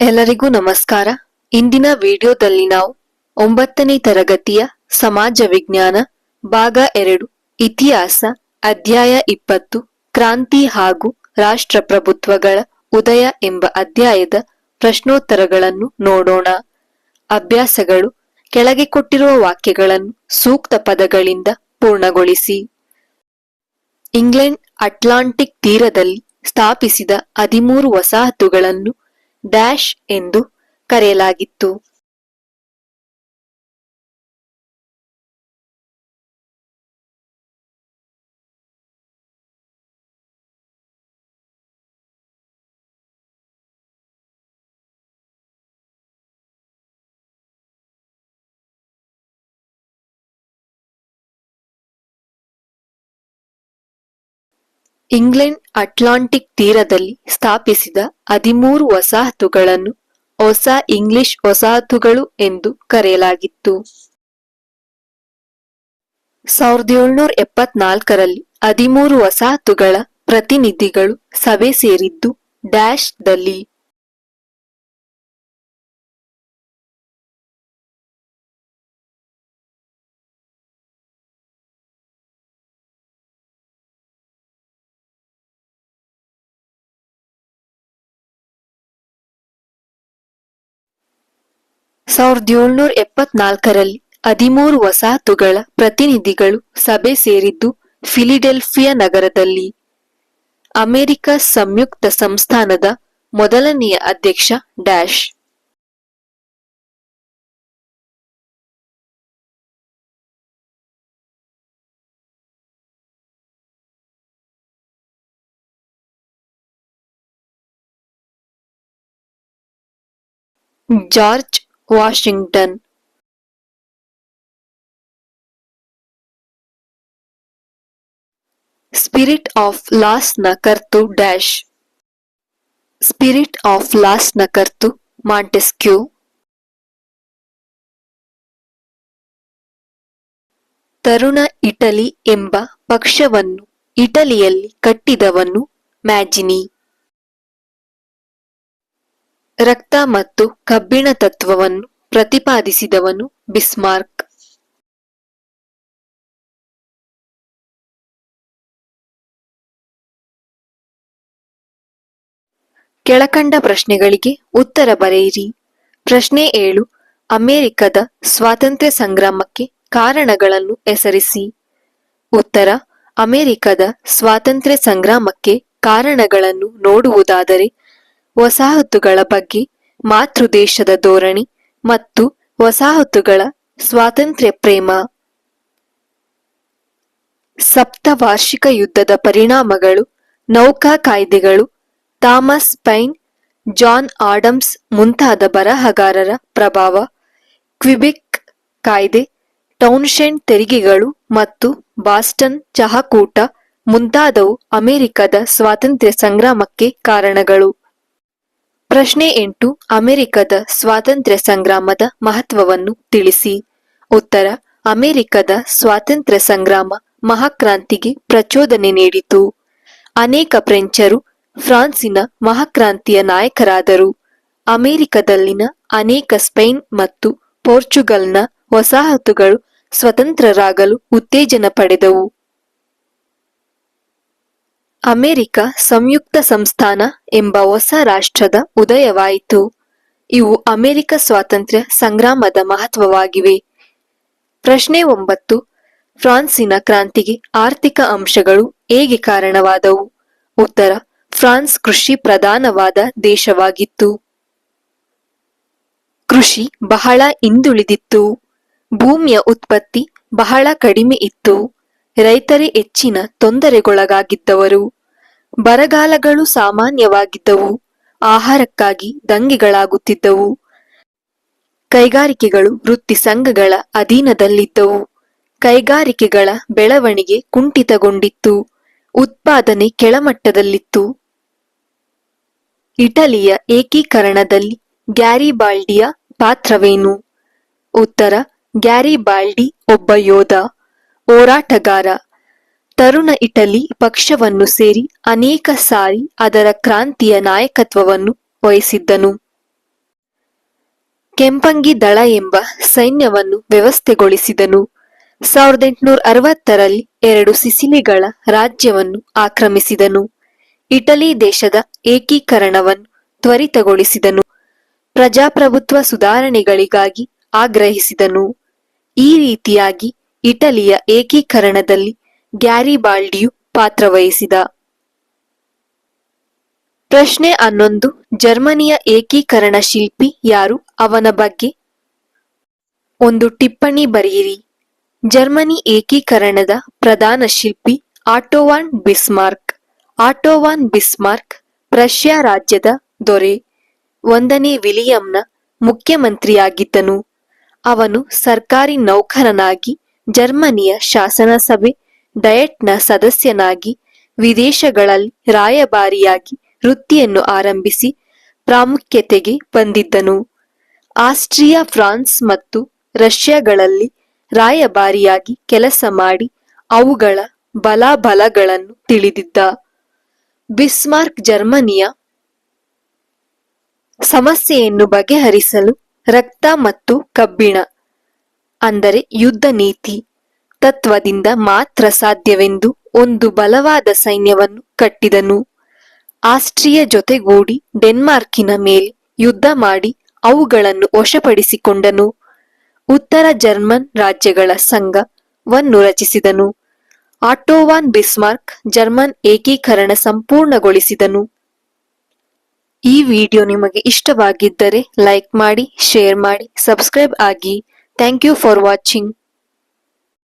ಎಲ್ಲರಿಗೂ ನಮಸ್ಕಾರ. ಇಂದಿನ ವಿಡಿಯೋದಲ್ಲಿ ನಾವು ಒಂಬತ್ತನೇ ತರಗತಿಯ ಸಮಾಜ ವಿಜ್ಞಾನ ಭಾಗ ಎರಡು, ಇತಿಹಾಸ, ಅಧ್ಯಾಯ ಇಪ್ಪತ್ತು, ಕ್ರಾಂತಿ ಹಾಗೂ ರಾಷ್ಟ್ರಪ್ರಭುತ್ವಗಳ ಉದಯ ಎಂಬ ಅಧ್ಯಾಯದ ಪ್ರಶ್ನೋತ್ತರಗಳನ್ನು ನೋಡೋಣ. ಅಭ್ಯಾಸಗಳು, ಕೆಳಗೆ ಕೊಟ್ಟಿರುವ ವಾಕ್ಯಗಳನ್ನು ಸೂಕ್ತ ಪದಗಳಿಂದ ಪೂರ್ಣಗೊಳಿಸಿ. ಇಂಗ್ಲೆಂಡ್ ಅಟ್ಲಾಂಟಿಕ್ ತೀರದಲ್ಲಿ ಸ್ಥಾಪಿಸಿದ ಹದಿಮೂರು ವಸಾಹತುಗಳನ್ನು ಡ್ಯಾಶ್ ಎಂದು ಕರೆಯಲಾಗಿತ್ತು. ಇಂಗ್ಲೆಂಡ್ ಅಟ್ಲಾಂಟಿಕ್ ತೀರದಲ್ಲಿ ಸ್ಥಾಪಿಸಿದ ಹದಿಮೂರು ವಸಾಹತುಗಳನ್ನು ಹೊಸ ಇಂಗ್ಲಿಷ್ ವಸಾಹತುಗಳು ಎಂದು ಕರೆಯಲಾಗಿತ್ತು. ಸಾವಿರದ ಏಳ್ನೂರ ಎಪ್ಪತ್ನಾಲ್ಕರಲ್ಲಿ ಹದಿಮೂರು ವಸಾಹತುಗಳ ಪ್ರತಿನಿಧಿಗಳು ಸಭೆ ಸೇರಿದ್ದು ಡ್ಯಾಶ್ ದಲ್ಲಿ ಸಾವಿರದ ಏಳ್ನೂರ ಎಪ್ಪತ್ನಾಲ್ಕರಲ್ಲಿ ಹದಿಮೂರು ವಸಾಹತುಗಳ ಪ್ರತಿನಿಧಿಗಳು ಸಭೆ ಸೇರಿದ್ದು ಫಿಲಿಡೆಲ್ಫಿಯಾ ನಗರದಲ್ಲಿ. ಅಮೆರಿಕ ಸಂಯುಕ್ತ ಸಂಸ್ಥಾನದ ಮೊದಲನೆಯ ಅಧ್ಯಕ್ಷ dash. George Washington. Spirit of ಲಾಸ್ನ ಕರ್ತು ಡ್ಯಾಶ್ ಸ್ಪಿರಿಟ್ ಆಫ್ ಲಾಸ್ನ ಕರ್ತು ಮಾಂಟೆಸ್ಕ್ಯೂ ತರುಣ ಇಟಲಿ ಎಂಬ ಪಕ್ಷವನ್ನು ಇಟಲಿಯಲ್ಲಿ ಕಟ್ಟಿದವನು ಮ್ಯಾಜಿನಿ. ರಕ್ತ ಮತ್ತು ಕಬ್ಬಿಣ ತತ್ವವನ್ನು ಪ್ರತಿಪಾದಿಸಿದವನು ಬಿಸ್ಮಾರ್ಕ್. ಕೆಳಕಂಡ ಪ್ರಶ್ನೆಗಳಿಗೆ ಉತ್ತರ ಬರೆಯಿರಿ. ಪ್ರಶ್ನೆ ಏಳು, ಅಮೆರಿಕದ ಸ್ವಾತಂತ್ರ್ಯ ಸಂಗ್ರಾಮಕ್ಕೆ ಕಾರಣಗಳನ್ನು ಹೆಸರಿಸಿ. ಉತ್ತರ, ಅಮೆರಿಕದ ಸ್ವಾತಂತ್ರ್ಯ ಸಂಗ್ರಾಮಕ್ಕೆ ಕಾರಣಗಳನ್ನು ನೋಡುವುದಾದರೆ ವಸಾಹತುಗಳ ಬಗ್ಗೆ ಮಾತೃದೇಶದ ಧೋರಣೆ ಮತ್ತು ವಸಾಹತುಗಳ ಸ್ವಾತಂತ್ರ್ಯ ಪ್ರೇಮ ಸಪ್ತವಾರ್ಷಿಕ ಯುದ್ಧದ ಪರಿಣಾಮಗಳು, ನೌಕಾ ಕಾಯ್ದೆಗಳು, ಥಾಮಸ್ ಪೈನ್, ಜಾನ್ ಆಡಮ್ಸ್ ಮುಂತಾದ ಬರಹಗಾರರ ಪ್ರಭಾವ, ಕ್ವಿಬೆಕ್ ಕಾಯ್ದೆ, ಟೌನ್ಶೆಂಡ್ ತೆರಿಗೆಗಳು ಮತ್ತು ಬಾಸ್ಟನ್ ಚಹಾಕೂಟ ಮುಂತಾದವು ಅಮೆರಿಕದ ಸ್ವಾತಂತ್ರ್ಯ ಸಂಗ್ರಾಮಕ್ಕೆ ಕಾರಣಗಳು. ಪ್ರಶ್ನೆ ಎಂಟು, ಅಮೆರಿಕದ ಸ್ವಾತಂತ್ರ್ಯ ಸಂಗ್ರಾಮದ ಮಹತ್ವವನ್ನು ತಿಳಿಸಿ. ಉತ್ತರ, ಅಮೆರಿಕದ ಸ್ವಾತಂತ್ರ್ಯ ಸಂಗ್ರಾಮ ಮಹಾಕ್ರಾಂತಿಗೆ ಪ್ರಚೋದನೆ ನೀಡಿತು. ಅನೇಕ ಫ್ರೆಂಚರು ಫ್ರಾನ್ಸಿನ ಮಹಾಕ್ರಾಂತಿಯ ನಾಯಕರಾದರು. ಅಮೆರಿಕದಲ್ಲಿನ ಅನೇಕ ಸ್ಪೇನ್ ಮತ್ತು ಪೋರ್ಚುಗಲ್ನ ವಸಾಹತುಗಳು ಸ್ವತಂತ್ರರಾಗಲು ಉತ್ತೇಜನ ಪಡೆದವು. ಅಮೆರಿಕ ಸಂಯುಕ್ತ ಸಂಸ್ಥಾನ ಎಂಬ ಹೊಸ ರಾಷ್ಟ್ರದ ಉದಯವಾಯಿತು. ಇವು ಅಮೆರಿಕ ಸ್ವಾತಂತ್ರ್ಯ ಸಂಗ್ರಾಮದ ಮಹತ್ವವಾಗಿವೆ. ಪ್ರಶ್ನೆ ಒಂಬತ್ತು. ಫ್ರಾನ್ಸಿನ ಕ್ರಾಂತಿಗೆ ಆರ್ಥಿಕ ಅಂಶಗಳು ಹೇಗೆ ಕಾರಣವಾದವು? ಉತ್ತರ. ಫ್ರಾನ್ಸ್ ಕೃಷಿ ಪ್ರಧಾನವಾದ ದೇಶವಾಗಿತ್ತು. ಕೃಷಿ ಬಹಳ ಹಿಂದುಳಿದಿತ್ತು. ಭೂಮಿಯ ಉತ್ಪತ್ತಿ ಬಹಳ ಕಡಿಮೆ ಇತ್ತು. ರೈತರೇ ಹೆಚ್ಚಿನ ತೊಂದರೆಗೊಳಗಾಗಿದ್ದವರು. ಬರಗಾಲಗಳು ಸಾಮಾನ್ಯವಾಗಿದ್ದವು. ಆಹಾರಕ್ಕಾಗಿ ದಂಗೆಗಳಾಗುತ್ತಿದ್ದವು. ಕೈಗಾರಿಕೆಗಳು ವೃತ್ತಿ ಸಂಘಗಳ ಅಧೀನದಲ್ಲಿದ್ದವು. ಕೈಗಾರಿಕೆಗಳ ಬೆಳವಣಿಗೆ ಕುಂಠಿತಗೊಂಡಿತ್ತು. ಉತ್ಪಾದನೆ ಕೆಳಮಟ್ಟದಲ್ಲಿತ್ತು. ಇಟಲಿಯ ಏಕೀಕರಣದಲ್ಲಿ ಗ್ಯಾರಿಬಾಲ್ಡಿಯ ಪಾತ್ರವೇನು? ಉತ್ತರ, ಗ್ಯಾರಿಬಾಲ್ಡಿ ಒಬ್ಬ ಯೋಧ, ಹೋರಾಟಗಾರ. ತರುಣ ಇಟಲಿ ಪಕ್ಷವನ್ನು ಸೇರಿ ಅನೇಕ ಸಾರಿ ಅದರ ಕ್ರಾಂತಿಯ ನಾಯಕತ್ವವನ್ನು ವಹಿಸಿದ್ದನು. ಕೆಂಪಂಗಿ ದಳ ಎಂಬ ಸೈನ್ಯವನ್ನು ವ್ಯವಸ್ಥೆಗೊಳಿಸಿದನು. ಸಾವಿರದ ಎಂಟುನೂರ ಅರವತ್ತರಲ್ಲಿ ಎರಡು ಸಿಸಿಲಿಗಳ ರಾಜ್ಯವನ್ನು ಆಕ್ರಮಿಸಿದನು. ಇಟಲಿ ದೇಶದ ಏಕೀಕರಣವನ್ನು ತ್ವರಿತಗೊಳಿಸಿದನು. ಪ್ರಜಾಪ್ರಭುತ್ವ ಸುಧಾರಣೆಗಳಿಗಾಗಿ ಆಗ್ರಹಿಸಿದನು. ಈ ರೀತಿಯಾಗಿ ಇಟಲಿಯ ಏಕೀಕರಣದಲ್ಲಿ ಗ್ಯಾರಿಬಾಲ್ಡಿಯು ಪಾತ್ರವಹಿಸಿದ. ಪ್ರಶ್ನೆ ಹನ್ನೊಂದು. ಜರ್ಮನಿಯ ಏಕೀಕರಣ ಶಿಲ್ಪಿ ಯಾರು? ಅವನ ಬಗ್ಗೆ ಒಂದು ಟಿಪ್ಪಣಿ ಬರೆಯಿರಿ. ಜರ್ಮನಿ ಏಕೀಕರಣದ ಪ್ರಧಾನ ಶಿಲ್ಪಿ Otto von Bismarck. Otto von Bismarck Prussia ರಾಜ್ಯದ ದೊರೆ. ಒಂದನೇ ವಿಲಿಯಂನ ಮುಖ್ಯಮಂತ್ರಿಯಾಗಿದ್ದನು. ಅವನು ಸರ್ಕಾರಿ ನೌಕರನಾಗಿ ಜರ್ಮನಿಯ ಶಾಸನಸಭೆ ಡಯಟ್ನ ಸದಸ್ಯನಾಗಿ ವಿದೇಶಗಳಲ್ಲಿ ರಾಯಭಾರಿಯಾಗಿ ವೃತ್ತಿಯನ್ನು ಆರಂಭಿಸಿ ಪ್ರಾಮುಖ್ಯತೆಗೆ ಬಂದಿದ್ದನು. ಆಸ್ಟ್ರಿಯಾ, ಫ್ರಾನ್ಸ್ ಮತ್ತು ರಷ್ಯಾಗಳಲ್ಲಿ ರಾಯಭಾರಿಯಾಗಿ ಕೆಲಸ ಮಾಡಿ ಅವುಗಳ ಬಲಾಬಲಗಳನ್ನು ತಿಳಿದಿದ್ದ. ಬಿಸ್ಮಾರ್ಕ್ ಜರ್ಮನಿಯ ಸಮಸ್ಯೆಯನ್ನು ಬಗೆಹರಿಸಲು ರಕ್ತ ಮತ್ತು ಕಬ್ಬಿಣ, ಅಂದರೆ ಯುದ್ಧ ನೀತಿ ತತ್ವದಿಂದ ಮಾತ್ರ ಸಾಧ್ಯವೆಂದು ಒಂದು ಬಲವಾದ ಸೈನ್ಯವನ್ನು ಕಟ್ಟಿದನು. ಆಸ್ಟ್ರಿಯ ಜೊತೆಗೂಡಿ ಡೆನ್ಮಾರ್ಕಿನ ಮೇಲೆ ಯುದ್ಧ ಮಾಡಿ ಅವುಗಳನ್ನು ವಶಪಡಿಸಿಕೊಂಡನು. ಉತ್ತರ ಜರ್ಮನ್ ರಾಜ್ಯಗಳ ಸಂಘವನ್ನು ರಚಿಸಿದನು. ಆಟೋವಾನ್ ಬಿಸ್ಮಾರ್ಕ್ ಜರ್ಮನ್ ಏಕೀಕರಣ ಸಂಪೂರ್ಣಗೊಳಿಸಿದನು. ಈ ವಿಡಿಯೋ ನಿಮಗೆ ಇಷ್ಟವಾಗಿದ್ದರೆ ಲೈಕ್ ಮಾಡಿ, ಶೇರ್ ಮಾಡಿ, ಸಬ್ಸ್ಕ್ರೈಬ್ ಆಗಿ. Thank you for watching.